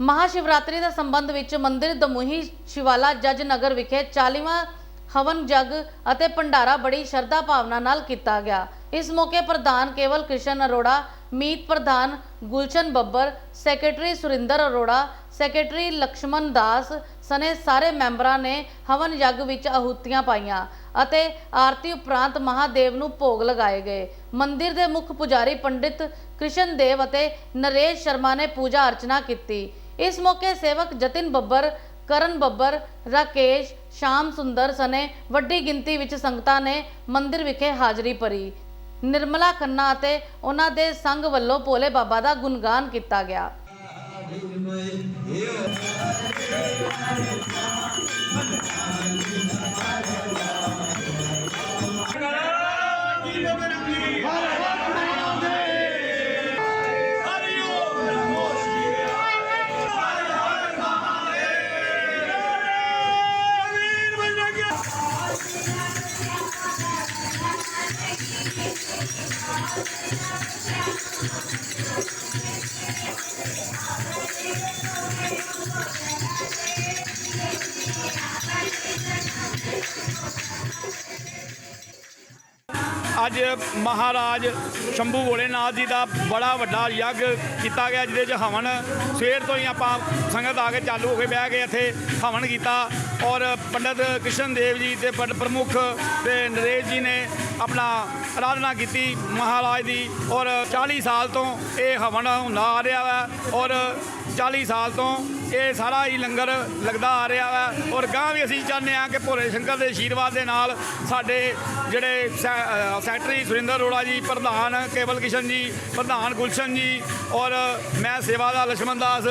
ਮਹਾਸ਼ਿਵਰਾਤਰੀ ਦੇ ਸੰਬੰਧ ਵਿੱਚ ਮੰਦਿਰ ਦਮੂਹੀ ਸ਼ਿਵਾਲਾ ਜੱਜ ਨਗਰ ਵਿਖੇ 40ਵਾਂ ਹਵਨ ਜਗ ਅਤੇ ਭੰਡਾਰਾ ਬੜੀ ਸ਼ਰਧਾ ਭਾਵਨਾ ਨਾਲ ਕੀਤਾ ਗਿਆ। ਇਸ ਮੌਕੇ ਪ੍ਰਧਾਨ ਕੇਵਲ ਕ੍ਰਿਸ਼ਨ ਅਰੋੜਾ, ਮੀਤ ਪ੍ਰਧਾਨ ਗੁਲਸ਼ਨ ਬੱਬਰ, ਸੈਕਟਰੀ ਸੁਰਿੰਦਰ ਅਰੋੜਾ, ਸੈਕਟਰੀ ਲਕਸ਼ਮਣ ਦਾਸ ਸਨੇ ਸਾਰੇ ਮੈਂਬਰਾਂ ਨੇ ਹਵਨ ਯੱਗ ਵਿੱਚ ਆਹੂਤੀਆਂ ਪਾਈਆਂ ਅਤੇ ਆਰਤੀ ਉਪਰੰਤ ਮਹਾਦੇਵ ਨੂੰ ਭੋਗ ਲਗਾਏ ਗਏ। ਮੰਦਿਰ ਦੇ ਮੁੱਖ ਪੁਜਾਰੀ ਪੰਡਿਤ ਕ੍ਰਿਸ਼ਨ ਦੇਵ ਅਤੇ ਨਰੇਸ਼ ਸ਼ਰਮਾ ਨੇ ਪੂਜਾ ਅਰਚਨਾ ਕੀਤੀ। ਇਸ ਮੌਕੇ ਸੇਵਕ ਜਤਿਨ ਬੱਬਰ, ਕਰਨ ਬੱਬਰ, ਰਾਕੇਸ਼, ਸ਼ਾਮ ਸੁੰਦਰ ਸਨੇ ਵੱਡੀ ਗਿਣਤੀ ਵਿੱਚ ਸੰਗਤਾਂ ਨੇ ਮੰਦਿਰ ਵਿਖੇ ਹਾਜ਼ਰੀ ਭਰੀ। ਨਿਰਮਲਾ ਖੰਨਾ ਅਤੇ ਉਹਨਾਂ ਦੇ ਸੰਘ ਵੱਲੋਂ ਭੋਲੇ ਬਾਬਾ ਦਾ ਗੁਣਗਾਨ ਕੀਤਾ ਗਿਆ। ਅੱਜ ਮਹਾਰਾਜ ਸ਼ੰਭੂ ਭੋਲੇਨਾਥ ਜੀ ਦਾ ਬੜਾ ਵੱਡਾ ਯੱਗ ਕੀਤਾ ਗਿਆ, ਜਿਹਦੇ 'ਚ ਹਵਨ ਸਵੇਰ ਤੋਂ ਹੀ ਆਪਾਂ ਸੰਗਤ ਆ ਕੇ ਚਾਲੂ ਹੋ ਕੇ ਬਹਿ ਕੇ ਇੱਥੇ ਹਵਨ ਕੀਤਾ। ਔਰ ਪੰਡਤ ਕ੍ਰਿਸ਼ਨ ਦੇਵ ਜੀ ਤੇ ਪ੍ਰਮੁੱਖ ਤੇ ਨਰੇਸ਼ ਜੀ ਨੇ ਆਪਣਾ ਆਰਾਧਨਾ ਕੀਤੀ ਮਹਾਰਾਜ ਦੀ ਔਰ 40 ਸਾਲ ਤੋਂ ਇਹ ਹਵਨ ਹੁੰਦਾ ਆ ਰਿਹਾ ਵਾ ਔਰ 40 ਸਾਲ ਤੋਂ ਇਹ ਸਾਰਾ ਹੀ ਲੰਗਰ ਲੱਗਦਾ ਆ ਰਿਹਾ ਹੈ ਔਰ ਗਾਂ ਵੀ ਅਸੀਂ ਚਾਹੁੰਦੇ ਆ ਕਿ ਭੋਲੇ ਸ਼ੰਕਰ ਦੇ ਅਸ਼ੀਰਵਾਦ ਦੇ ਨਾਲ ਸਾਡੇ ਜਿਹੜੇ ਸੈਕਟਰੀ ਸੁਰਿੰਦਰ ਅਰੋੜਾ ਜੀ, ਪ੍ਰਧਾਨ ਕੇਵਲ ਕਿਸ਼ਨ ਜੀ, ਪ੍ਰਧਾਨ ਗੁਲਸ਼ਨ ਜੀ ਔਰ ਮੈਂ ਸੇਵਾਦਾਰ ਲక్ష్ਮਣ ਦਾਸ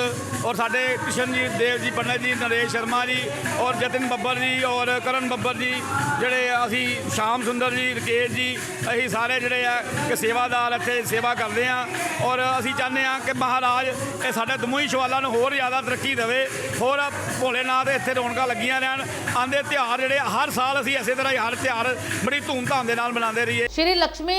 ਔਰ ਸਾਡੇ ਕਿਸ਼ਨ ਜੀ ਦੇਵ ਜੀ, ਪੰਡਤ ਜੀ, ਨਰੇਸ਼ ਸ਼ਰਮਾ ਜੀ ਔਰ ਜਤਿਨ ਬੱਬਰ ਜੀ ਔਰ ਕਰਨ ਬੱਬਰ ਜੀ, ਜਿਹੜੇ ਅਸੀਂ ਸ਼ਾਮ ਸੁੰਦਰ ਜੀ, ਰਕੇਸ਼ ਜੀ, ਅਸੀਂ ਸਾਰੇ ਜਿਹੜੇ ਆ ਕਿ ਸੇਵਾਦਾਰ ਇੱਥੇ ਸੇਵਾ ਕਰਦੇ ਆ ਔਰ ਅਸੀਂ ਚਾਹੁੰਦੇ ਆ ਕਿ ਮਹਾਰਾਜ ਇਹ ਸਾਡੇ ਦਮੂਈ ਸ਼ਵਾਲਾ ਨੂੰ ਹੋਰ ਜ਼ਿਆਦਾ ਤਰੱਕੀ ਦੇਵੇ। ਹੋਰ ਭੋਲੇਨਾਥ ਇੱਥੇ ਰੌਣਕਾਂ ਲੱਗੀਆਂ ਰਹਿਣ। ਆਂਦੇ ਤਿਉਹਾਰ ਜਿਹੜੇ ਹਰ ਸਾਲ ਅਸੀਂ ਇਸੇ ਤਰ੍ਹਾਂ ਹੀ ਹਰ ਤਿਉਹਾਰ ਬੜੀ ਧੂਮਧਾਮ ਦੇ ਨਾਲ ਮਨਾਉਂਦੇ ਰਹੀਏ। ਸ਼੍ਰੀ ਲక్ష్ਮੀ